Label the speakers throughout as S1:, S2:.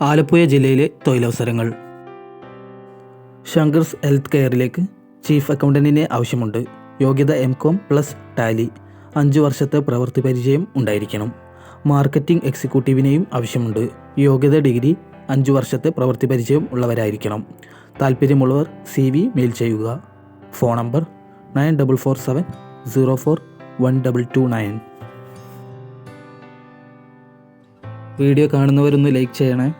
S1: ആലപ്പുഴ ജില്ലയിലെ തൊഴിലവസരങ്ങൾ. Shankar's health കെയറിലേക്ക് chief അക്കൗണ്ടന്റിനെ ആവശ്യമുണ്ട്. യോഗ്യത എം കോം പ്ലസ് ടാലി. അഞ്ച് വർഷത്തെ പ്രവൃത്തി പരിചയം ഉണ്ടായിരിക്കണം. മാർക്കറ്റിംഗ് എക്സിക്യൂട്ടീവിനെയും ആവശ്യമുണ്ട്. യോഗ്യത ഡിഗ്രി അഞ്ച് വർഷത്തെ പ്രവൃത്തി പരിചയം ഉള്ളവരായിരിക്കണം. താല്പര്യമുള്ളവർ സി വി മെയിൽ ചെയ്യുക. Phone number nine double four seven zero four one double two nine. Video കാണുന്നവരൊന്ന് like ചെയ്യണേ.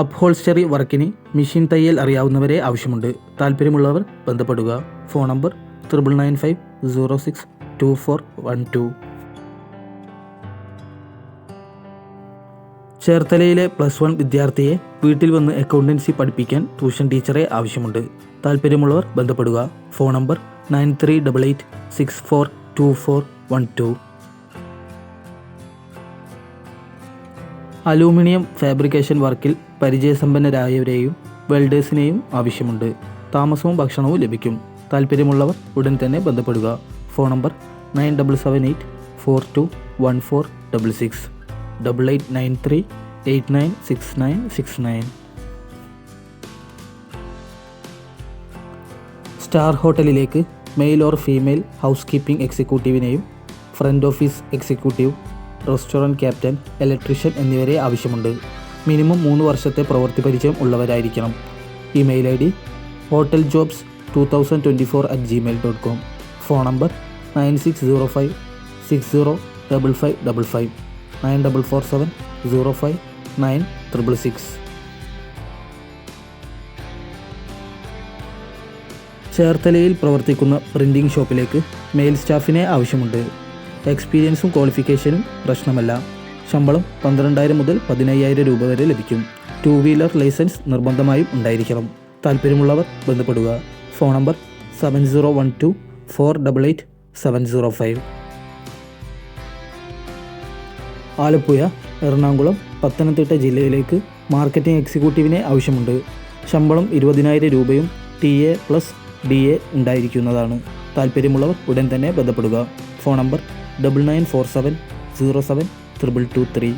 S1: അപ്ഹോൾസ്റ്ററി വർക്കിന് മെഷീൻ തയ്യൽ അറിയാവുന്നവരെ ആവശ്യമുണ്ട്. താല്പര്യമുള്ളവർ ബന്ധപ്പെടുക. Phone number triple nine five zero six two four one two. ചേർത്തലയിലെ plus one വിദ്യാർത്ഥിയെ വീട്ടിൽ വന്ന് അക്കൗണ്ടൻസി പഠിപ്പിക്കാൻ ട്യൂഷൻ ടീച്ചറെ ആവശ്യമുണ്ട്. താല്പര്യമുള്ളവർ ബന്ധപ്പെടുക. Phone number nine three double eight six four two four one two. Aluminium fabrication വർക്കിൽ പരിചയസമ്പന്നരായവരെയും വെൽഡേഴ്സിനെയും ആവശ്യമുണ്ട്. താമസവും ഭക്ഷണവും ലഭിക്കും. താല്പര്യമുള്ളവർ ഉടൻ തന്നെ ബന്ധപ്പെടുക. Phone number nine double seven eight four two one four double six. Double eight nine three eight nine six nine six nine. Star ഹോട്ടലിലേക്ക് male or female house keeping എക്സിക്യൂട്ടീവിനെയും front office executive restaurant captain electrician എന്നിവരെ ആവശ്യമുണ്ട്. Minimum മൂന്ന് വർഷത്തെ പ്രവൃത്തി പരിചയം ഉള്ളവരായിരിക്കണം. Email I D hotel jobs two thousand twenty four at Gmail dot com phone number nine six zero five six zero double five double five nine double four seven zero five nine six ചേർത്തലയിൽ പ്രവർത്തിക്കുന്ന printing ഷോപ്പിലേക്ക് mail സ്റ്റാഫിനെ ആവശ്യമുണ്ട്. എക്സ്പീരിയൻസും ക്വാളിഫിക്കേഷനും പ്രശ്നമല്ല. ശമ്പളം പന്ത്രണ്ടായിരം മുതൽ പതിനയ്യായിരം രൂപ വരെ ലഭിക്കും. ടു വീലർ ലൈസൻസ് നിർബന്ധമായും ഉണ്ടായിരിക്കണം. താല്പര്യമുള്ളവർ ബന്ധപ്പെടുക. Phone number seven zero one two four double eight seven zero five Alappuzha Ernakulam Pathanamthitta ജില്ലയിലേക്ക് മാർക്കറ്റിംഗ് എക്സിക്യൂട്ടീവിനെ ആവശ്യമുണ്ട്. ശമ്പളം ഇരുപതിനായിരം രൂപയും T A plus D A ഉണ്ടായിരിക്കുന്നതാണ്. താല്പര്യമുള്ളവർ ഉടൻ തന്നെ ബന്ധപ്പെടുക. Phone number double nine four seven zero seven triple two three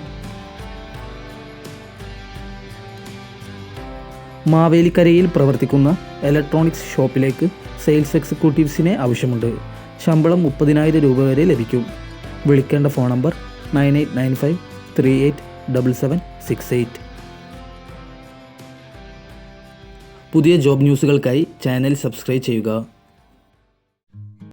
S1: മാവേലിക്കരയിൽ പ്രവർത്തിക്കുന്ന ഇലക്ട്രോണിക്സ് ഷോപ്പിലേക്ക് സെയിൽസ് എക്സിക്യൂട്ടീവ്സിനെ ആവശ്യമുണ്ട്. ശമ്പളം മുപ്പതിനായിരം രൂപ വരെ ലഭിക്കും. വിളിക്കേണ്ട phone number nine eight nine five three eight double seven six eight പുതിയ ജോബ് ന്യൂസുകൾക്കായി ചാനൽ സബ്സ്ക്രൈബ് ചെയ്യുക.